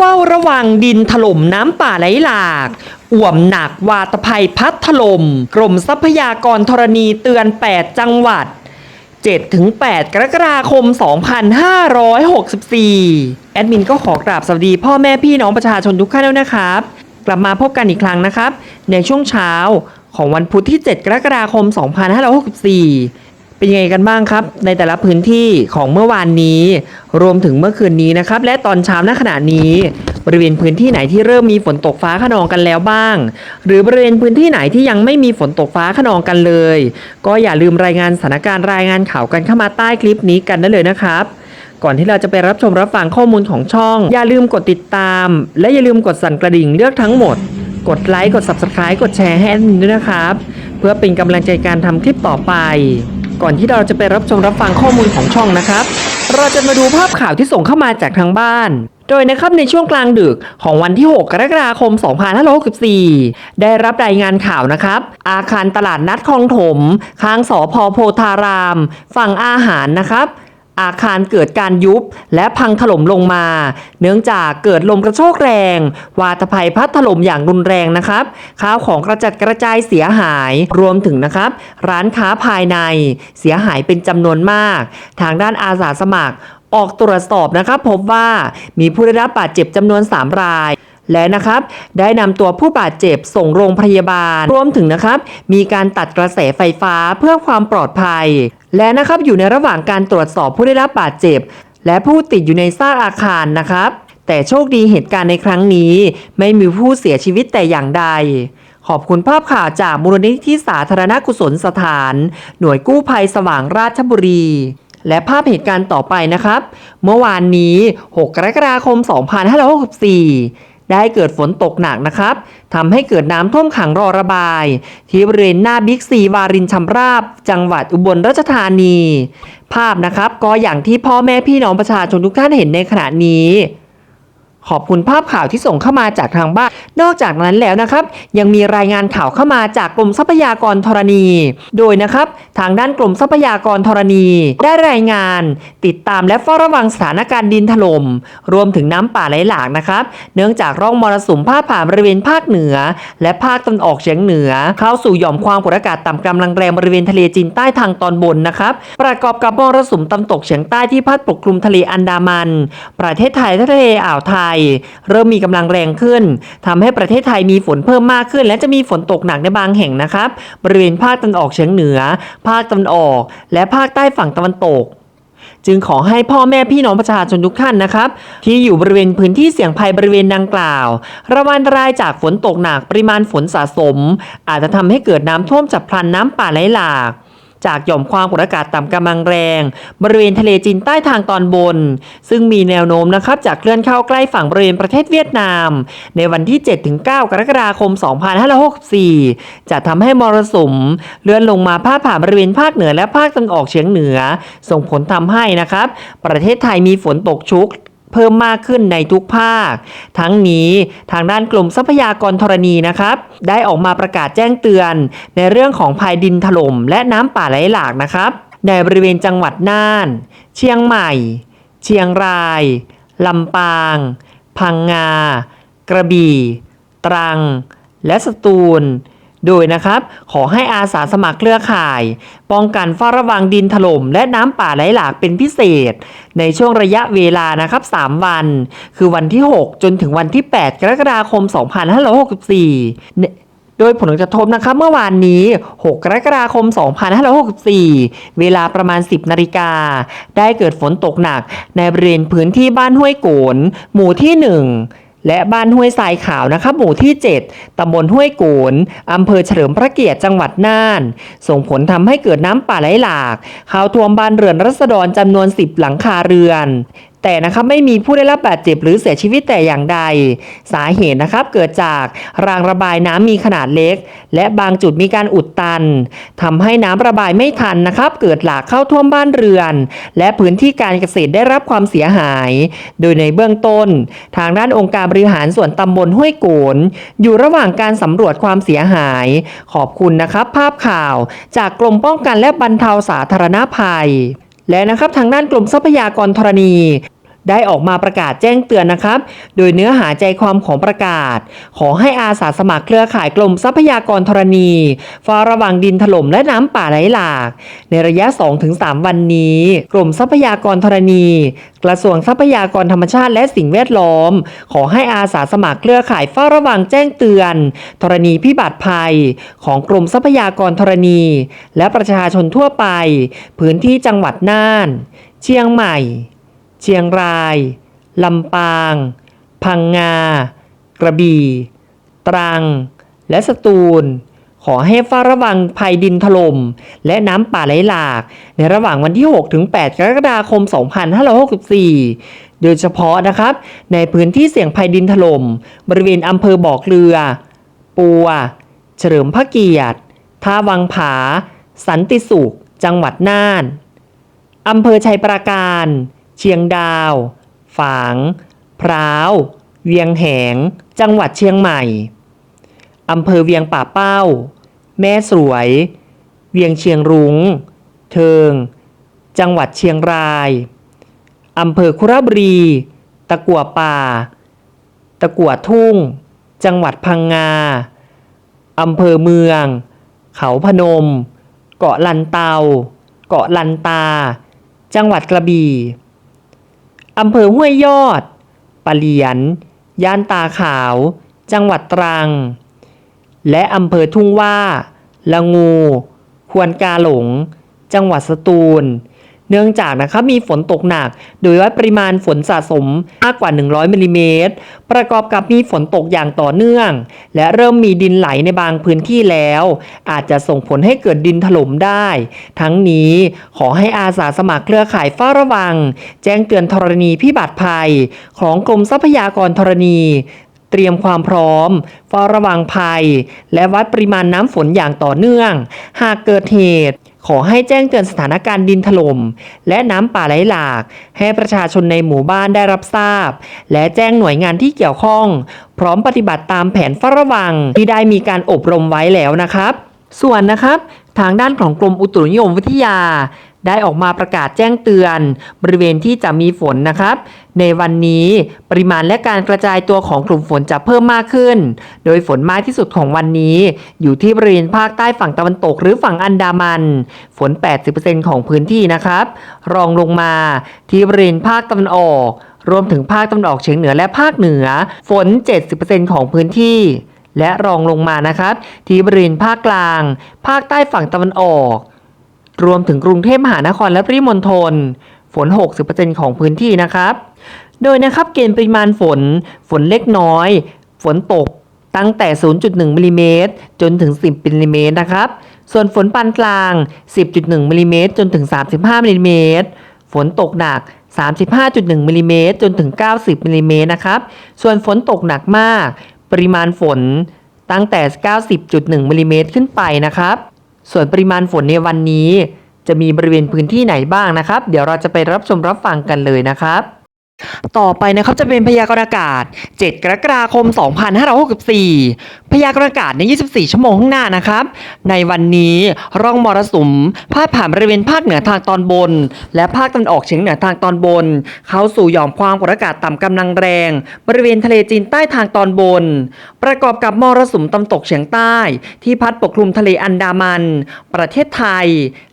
เฝ้าระวังดินถล่มน้ำป่าไหลหลากอ่วมหนักวาตภัยพัดถล่มกรมทรัพยากรธรณีเตือน 8 จังหวัด 7-8 กรกฎาคม 2564 แอดมินก็ขอกราบสวัสดีพ่อแม่พี่น้องประชาชนทุกท่านด้วนะครับ กลับมาพบกันอีกครั้งนะครับ ในช่วงเช้าของวันพุธที่ 7 กรกฎาคม 2564 เป็นยังไงกันบ้างครับ ในแต่ละพื้นที่ของเมื่อวานนี้ รวมถึงเมื่อคืนนี้นะครับ และตอนเช้าณขณะนี้ บริเวณพื้นที่ไหนที่เริ่มมีฝนตกฟ้าขนองกันแล้วบ้าง หรือบริเวณพื้นที่ไหนที่ยังไม่มีฝนตกฟ้าขนองกันเลย ก็อย่าลืมรายงานสถานการณ์รายงานข่าวกันเข้ามาใต้คลิปนี้กันได้เลยนะครับก่อนที่เราจะไปรับชมรับฟังข้อมูลของช่อง อย่าลืมกดติดตาม และอย่าลืมกดสั่นกระดิ่งเลือกทั้งหมด กดไลค์กด subscribe กดแชร์ให้แอดมินด้วยนะครับ เพื่อเป็นกำลังใจการทำคลิปต่อไป ก่อนที่เราจะไปรับชมรับฟังข้อมูลของช่องนะครับ เราจะมาดูภาพข่าวที่ส่งเข้ามาจากทางบ้าน โดยนะครับในช่วงกลางดึกของวันที่ 6 กรกฎาคม 2564 ได้รับรายงานข่าวนะครับ อาคารตลาดนัดคลองถม ข้างสอพอโพธาราม ฝั่งอาหารนะครับ อาคารเกิดการยุบและพังถล่มลงมา เนื่องจากเกิดลมกระโชกแรง วาตภัยพัดถล่มอย่างรุนแรงนะครับ ข้าวของกระจัดกระจายเสียหายรวมถึงนะครับ ร้านค้าภายในเสียหายเป็นจำนวนมาก ทางด้านอาสาสมัคร ออกตรวจสอบนะครับพบว่ามีผู้ได้รับบาดเจ็บจำนวน 3 รายและนะครับได้นำตัวผู้บาดเจ็บส่งโรงพยาบาล รวมถึงนะครับ มีการตัดกระแสไฟฟ้าเพื่อความปลอดภัย และนะครับอยู่ในระหว่างการตรวจสอบผู้ได้รับบาดเจ็บ และผู้ติดอยู่ในซากอาคารนะครับ แต่โชคดีเหตุการณ์ในครั้งนี้ ไม่มีผู้เสียชีวิตแต่อย่างใด ขอบคุณภาพข่าวจากมูลนิธิสาธารณกุศลสถาน หน่วยกู้ภัยสว่างราชบุรีและภาพเหตุการณ์ต่อไปนะครับ เมื่อวานนี้ 6 กรกฎาคม 2564 ได้เกิดฝนตกหนักนะครับทำให้เกิดน้ำท่วมขังรอระบาย ที่บริเวณหน้าบิ๊กซีวารินชำราบ จังหวัดอุบลราชธานี ภาพนะครับก็อย่างที่พ่อแม่พี่น้องประชาชนทุกท่านเห็นในขณะนี้ ขอบคุณภาพข่าวที่ส่งเข้ามาจากทางบ้าน นอกจากนั้นแล้วนะครับ ยังมีรายงานข่าวเข้ามาจากกรมทรัพยากรธรณี โดยนะครับ ทางด้านกรมทรัพยากรธรณี ได้รายงาน ติดตามและเฝ้าระวังสถานการณ์ดินถลม่มรวมถึงน้ำป่าไหลหลากนะครับ เนื่องจากร่องมรสุมพาดผ่านบริเวณภาคเหนือ และภาคตะวันออกเฉียงเหนือ เข้าสู่หย่อมความกดอากาศต่ำกำลังแรงบริเวณทะเลจีนใต้ทางตอนบนนะครับ ประกอบกับมรสุมตะวันตกเฉียงใต้ที่พัดปกคลุมทะเลอันดามัน ประเทศไทยทะเลอ่าวไทยเริ่มมีกำลังแรงขึ้นทำให้ประเทศไทยมีฝนเพิ่มมากขึ้น และจะมีฝนตกหนักในบางแห่งนะครับ บริเวณภาคตะวันออกเฉียงเหนือ ภาคตะวันออก และภาคใต้ฝั่งตะวันตกจึงขอให้พ่อแม่พี่น้องประชาชนทุกท่านนะครับ ที่อยู่บริเวณพื้นที่เสี่ยงภัยบริเวณดังกล่าว ระวังรายจากฝนตกหนักปริมาณฝนสะสม อาจจะทำให้เกิดน้ำท่วมฉับพลันน้ำป่าไหลหลาก จากหย่อมความกดอากาศต่ำกำลังแรง บริเวณทะเลจีนใต้ทางตอนบน ซึ่งมีแนวโน้มนะครับจากเคลื่อนเข้าใกล้ฝั่งบริเวณประเทศเวียดนาม ในวันที่ 7-9 กรกฎาคม 2564 จะทำให้มรสุมเลื่อนลงมาพาดผ่านบริเวณภาคเหนือและภาคตะวันออกเฉียงเหนือ ส่งผลทำให้นะครับ ประเทศไทยมีฝนตกชุก เพิ่มมากขึ้นในทุกภาค ทั้งนี้ทางด้านกลุ่มทรัพยากรธรณีนะครับ ได้ออกมาประกาศแจ้งเตือน ในเรื่องของภัยดินถล่มและน้ำป่าไหลหลากนะครับ ในบริเวณจังหวัดน่าน เชียงใหม่ เชียงราย ลำปาง พังงา กระบี่ ตรัง และสตูล โดยนะครับขอให้อาสาสมัครเครือข่าย ป้องกันเฝ้าระวังดินถล่มและน้ำป่าไหลหลากเป็นพิเศษ ในช่วงระยะเวลานะครับ 3 วัน คือวันที่ 6 จนถึงวันที่ 8 กรกฎาคม 2564โดยผลกระทบนะครับเมื่อวานนี้ 6 กรกฎาคม 2564 เวลาประมาณ 10 นาฬิกา ได้เกิดฝนตกหนักในบริเวณพื้นที่บ้านห้วยโกน หมู่ที่ 1 และบ้านห้วยทรายขาวนะครับหมู่ที่ 7 ตำบลห้วยโกนอำเภอเฉลิมพระเกียรติจังหวัดน่าน ส่งผลทำให้เกิดน้ำป่าไหลหลาก เข้าท่วมบ้านเรือนรัษฎรจำนวน 10 หลังคาเรือนแต่นะครับไม่มีผู้ได้รับบาดเจ็บหรือเสียชีวิตแต่อย่างใด สาเหตุนะครับเกิดจากรางระบายน้ำมีขนาดเล็ก และบางจุดมีการอุดตันทำให้น้ำระบายไม่ทันนะครับ เกิดหลากเข้าท่วมบ้านเรือน และพื้นที่การเกษตรได้รับความเสียหาย โดยในเบื้องต้น ทางด้านองค์การบริหารส่วนตำบลห้วยโกน อยู่ระหว่างการสำรวจความเสียหาย ขอบคุณนะครับ ภาพข่าว จากกรมป้องกันและบรรเทาสาธารณภัย และนะครับทางด้านกรมทรัพยากรธรณี ได้ออกมาประกาศแจ้งเตือนนะครับ โดยเนื้อหาใจความของประกาศ ขอให้อาสาสมัครเครือข่ายกรมทรัพยากรธรณีเฝ้าระวังดินถล่มและน้ำป่าไหลหลาก ในระยะ 2-3 วันนี้ กรมทรัพยากรธรณี กระทรวงทรัพยากรธรรมชาติและสิ่งแวดล้อม ขอให้อาสาสมัครเครือข่ายเฝ้าระวังแจ้งเตือนธรณีพิบัติภัย ของกรมทรัพยากรธรณี และประชาชนทั่วไป พื้นที่จังหวัดน่าน เชียงใหม่ เชียงราย ลำปาง พังงา กระบี่ ตรัง และสตูล ขอให้เฝ้าระวังภัยดินถล่มและน้ำป่าไหลหลาก ในระหว่างวันที่ 6 ถึง 8 กรกฎาคม 2564 โดยเฉพาะนะครับ ในพื้นที่เสี่ยงภัยดินถล่มบริเวณอำเภอบ่อเกลือ ปัว เฉลิมพระเกียรติท่าวังผา สันติสุข จังหวัดน่านอำเภอชัยปราการ เชียงดาว ฝาง พร้าว เวียงแหง จังหวัดเชียงใหม่ อำเภอเวียงป่าเป้า แม่สวย เวียงเชียงรุง้ง เทิง จังหวัดเชียงราย อำเภอคุระบุรี ตะกัวป่า ตะกัวทุ่ง จังหวัดพังงา อำเภอเมือง เขาพนม เกาะลันเตา เกาะลันตา จังหวัดกระบี่ อำเภอห้วยยอด ปะเหลียน ย่านตาขาว จังหวัดตรัง และอำเภอทุ่งว่า ละงู ควนกาหลง จังหวัดสตูล เนื่องจากนะครับมีฝนตกหนัก โดยวัดปริมาณฝนสะสมมากกว่า 100มิลลิเมตร ประกอบกับมีฝนตกอย่างต่อเนื่อง และเริ่มมีดินไหลในบางพื้นที่แล้ว อาจจะส่งผลให้เกิดดินถล่มได้ ทั้งนี้ขอให้อาสาสมัครเครือข่ายเฝ้าระวัง แจ้งเตือนธรณีพิบัติภัย ของกรมทรัพยากรธรณี เตรียมความพร้อมเฝ้าระวังภัย และวัดปริมาณน้ำฝนอย่างต่อเนื่อง หากเกิดเหตุ ขอให้แจ้งเตือนสถานการณ์ดินถล่มและน้ำป่าไหลหลาก ให้ประชาชนในหมู่บ้านได้รับทราบ และแจ้งหน่วยงานที่เกี่ยวข้อง พร้อมปฏิบัติตามแผนเฝ้าระวังที่ได้มีการอบรมไว้แล้วนะครับ ส่วนนะครับ ทางด้านของกรมอุตุนิยมวิทยา ได้ออกมาประกาศแจ้งเตือนบริเวณที่จะมีฝนนะครับ ในวันนี้ปริมาณและการกระจายตัวของกลุ่มฝนจะเพิ่มมากขึ้น โดยฝนมากที่สุดของวันนี้ อยู่ที่บริเวณภาคใต้ฝั่งตะวันตกหรือฝั่งอันดามัน ฝน 80%ของพื้นที่นะครับ รองลงมาที่บริเวณภาคตะวันออก รวมถึงภาคตะวันออกเฉียงเหนือและภาคเหนือ ฝน 70%ของพื้นที่และรองลงมานะครับ ที่บริเวณภาคกลาง ภาคใต้ฝั่งตะวันออก รวมถึงกรุงเทพมหานครและปริมณฑลฝน 60%ของพื้นที่นะครับ โดยนะครับเกณฑ์ปริมาณฝน ฝนเล็กน้อย ฝนตกตั้งแต่ 0.1มิลลิเมตรจนถึง 10มิลลิเมตรนะครับ ส่วนฝนปานกลาง 10.1มิลลิเมตรจนถึง 35มิลลิเมตรฝนตกหนัก 35.1มิลลิเมตรจนถึง 90มิลลิเมตรนะครับ ส่วนฝนตกหนักมาก ปริมาณฝนตั้งแต่ 90.1มิลลิเมตรขึ้นไปนะครับ ส่วนปริมาณฝนในวันนี้ จะมีบริเวณพื้นที่ไหนบ้างนะครับ เดี๋ยวเราจะไปรับชมรับฟังกันเลยนะครับต่อไปนะครับจะเป็นพยากรณ์อากาศ 7 กรกฎาคม 2564พยากรณ์อากาศใน 24 ชั่วโมงข้างหน้านะครับ ในวันนี้ร่องมรสุมพาดผ่านบริเวณภาคเหนือทางตอนบน และภาคตะวันออกเฉียงเหนือทางตอนบน เข้าสู่หย่อมความกดอากาศต่ำกำลังแรง บริเวณทะเลจีนใต้ทางตอนบน ประกอบกับมรสุมตะวันตกเฉียงใต้ ที่พัดปกคลุมทะเลอันดามัน ประเทศไทย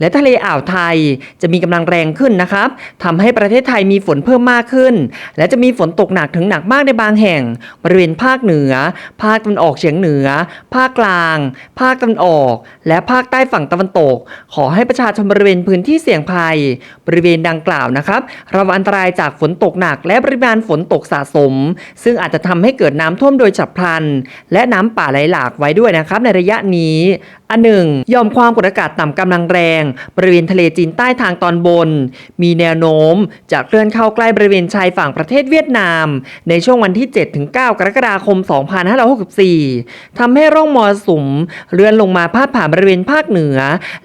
และทะเลอ่าวไทย จะมีกำลังแรงขึ้นนะครับทำให้ประเทศไทยมีฝนเพิ่มมากขึ้น และจะมีฝนตกหนักถึงหนักมากในบางแห่ง บริเวณภาคเหนือ ภาคตะวันออกเฉียงเหนือ ภาคกลาง ภาคตะวันออก และภาคใต้ฝั่งตะวันตก ขอให้ประชาชนบริเวณพื้นที่เสี่ยงภัย บริเวณดังกล่าวนะครับระวังอันตรายจากฝนตกหนัก และปริมาณฝนตกสะสม ซึ่งอาจจะทำให้เกิดน้ำท่วมโดยฉับพลัน และน้ำป่าไหลหลากไว้ด้วยนะครับในระยะนี้ อันหนึ่งยอมความกดอากาศต่ำกำลังแรง บริเวณทะเลจีนใต้ทางตอนบน มีแนวโน้มจะเคลื่อนเข้าใกล้บริเวณชายฝั่งประเทศเวียดนาม ในช่วงวันที่ 7-9 กรกฎาคม 2564 ทำให้ร่องมรสุมเลื่อนลงมาพาดผ่านบริเวณภาคเหนือ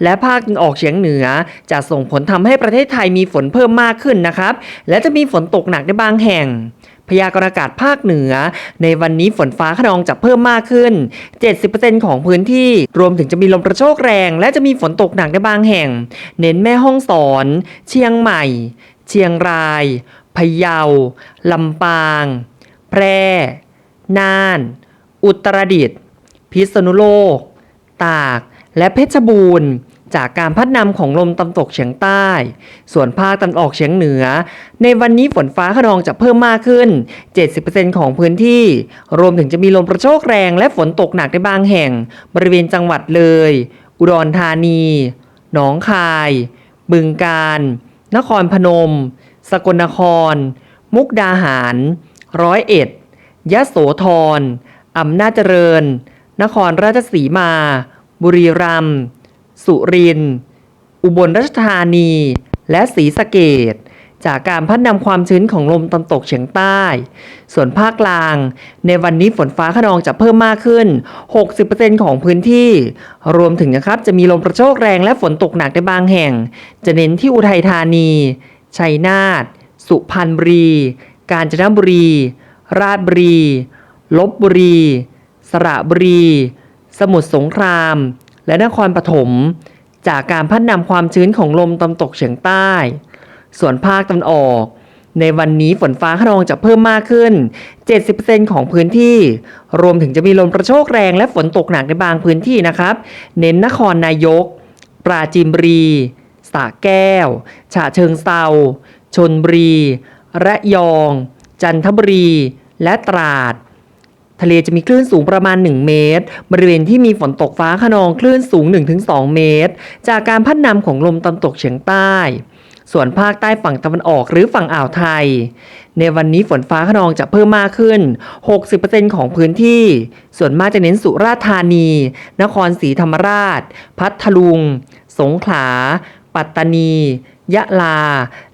และภาคออกเฉียงเหนือ จะส่งผลทำให้ประเทศไทยมีฝนเพิ่มมากขึ้นนะครับ และจะมีฝนตกหนักในบางแห่ง พยากรณ์อากาศภาคเหนือ ในวันนี้ฝนฟ้าขนองจะเพิ่มมากขึ้น 70%ของพื้นที่ รวมถึงจะมีลมกระโชกแรง และจะมีฝนตกหนักในบางแห่ง เน้นแม่ห้องสอน เชียงใหม่ เชียงราย พะเยา ลำปาง แพร่ น่าน อุตรดิตถ์ พิษณุโลก ตาก และเพชรบูรณ์ จากการพัดนำของลมตะวันตกเฉียงใต้ ส่วนภาคตะวันออกเฉียงเหนือ ในวันนี้ฝนฟ้าขนองจะเพิ่มมากขึ้น 70%ของพื้นที่ รวมถึงจะมีลมกระโชกแรงและฝนตกหนักในบางแห่ง บริเวณจังหวัดเลย อุดรธานี หนองคาย บึงกาฬ นครพนม สกลนคร มุกดาหาร ร้อยเอ็ด ยะโสธร อำนาจเจริญ นครราชสีมา บุรีรัมย์ สุรินทร์อุบลราชธานี และศรีสะเกดจากการพัดนำความชื้นของลมตะวันตกเฉียงใต้ ส่วนภาคกลาง ในวันนี้ฝนฟ้าขนองจะเพิ่มมากขึ้น 60%ของพื้นที่ รวมถึงนะครับจะมีลมกระโชกแรงและฝนตกหนักในบางแห่ง จะเน้นที่อุทัยธานี ชัยนาท สุพรรณบุรี กาญจนบุรี ราชบุรี ลบบุรี สระบุรี สมุทรสงคราม และนครปฐมจากการพัดนำความชื้นของลมตะวันตกเฉียงใต้ ส่วนภาคตะวันออก ในวันนี้ฝนฟ้าขนองจะเพิ่มมากขึ้น 70%ของพื้นที่ รวมถึงจะมีลมกระโชกแรงและฝนตกหนักในบางพื้นที่นะครับ เน้นนครนายก ปราจีนบุรีสระแก้ว ฉะเชิงเซาชนบุรี ระยอง จันทบุรี และตราด ทะเลจะมีคลื่นสูงประมาณ 1 เมตร บริเวณที่มีฝนตกฟ้าขนองคลื่นสูง 1-2 เมตร จากการพัดนำของลมตะวันตกเฉียงใต้ ส่วนภาคใต้ฝั่งตะวันออกหรือฝั่งอ่าวไทย ในวันนี้ฝนฟ้าขนองจะเพิ่มมากขึ้น 60%ของพื้นที่ ส่วนมากจะเน้นสุราษฎร์ธานี นครศรีธรรมราช พัทลุง สงขลา ปัตตานี ยะลา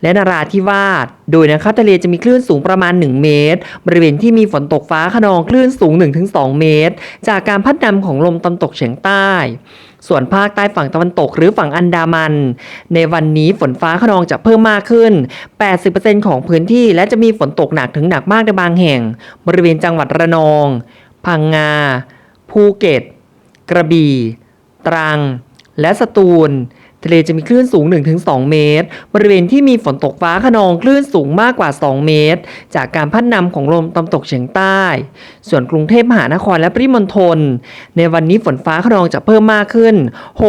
และนราธิวาส โดยนะครับทะเลจะมีคลื่นสูงประมาณ 1 เมตร บริเวณที่มีฝนตกฟ้าขนองคลื่นสูง 1-2 เมตร จากการพัดนำของลมตะวันตกเฉียงใต้ ส่วนภาคใต้ฝั่งตะวันตกหรือฝั่งอันดามัน ในวันนี้ฝนฟ้าขนองจะเพิ่มมากขึ้น 80%ของพื้นที่และจะมีฝนตกหนักถึงหนักมากในบางแห่ง บริเวณจังหวัดระนอง พังงา ภูเก็ต กระบี่ ตรัง และสตูล ทะเลจะมีคลื่นสูง 1-2 เมตร บริเวณที่มีฝนตกฟ้าขนองคลื่นสูงมากกว่า 2 เมตร จากการพัดนำของลมตะวันตกเฉียงใต้ ส่วนกรุงเทพมหานครและปริมณฑลในวันนี้ฝนฟ้าขนองจะเพิ่มมากขึ้น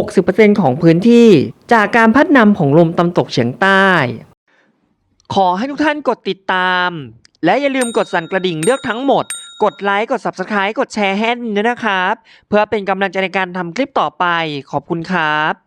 60%ของพื้นที่ จากการพัดนำของลมตะวันตกเฉียงใต้ ขอให้ทุกท่านกดติดตาม และอย่าลืมกดสั่นกระดิ่งเลือกทั้งหมดกดไลค์ กด Subscribe กดแชร์ให้ด้วยนะครับ เพื่อเป็นกำลังใจในการทำคลิปต่อไป ขอบคุณครับ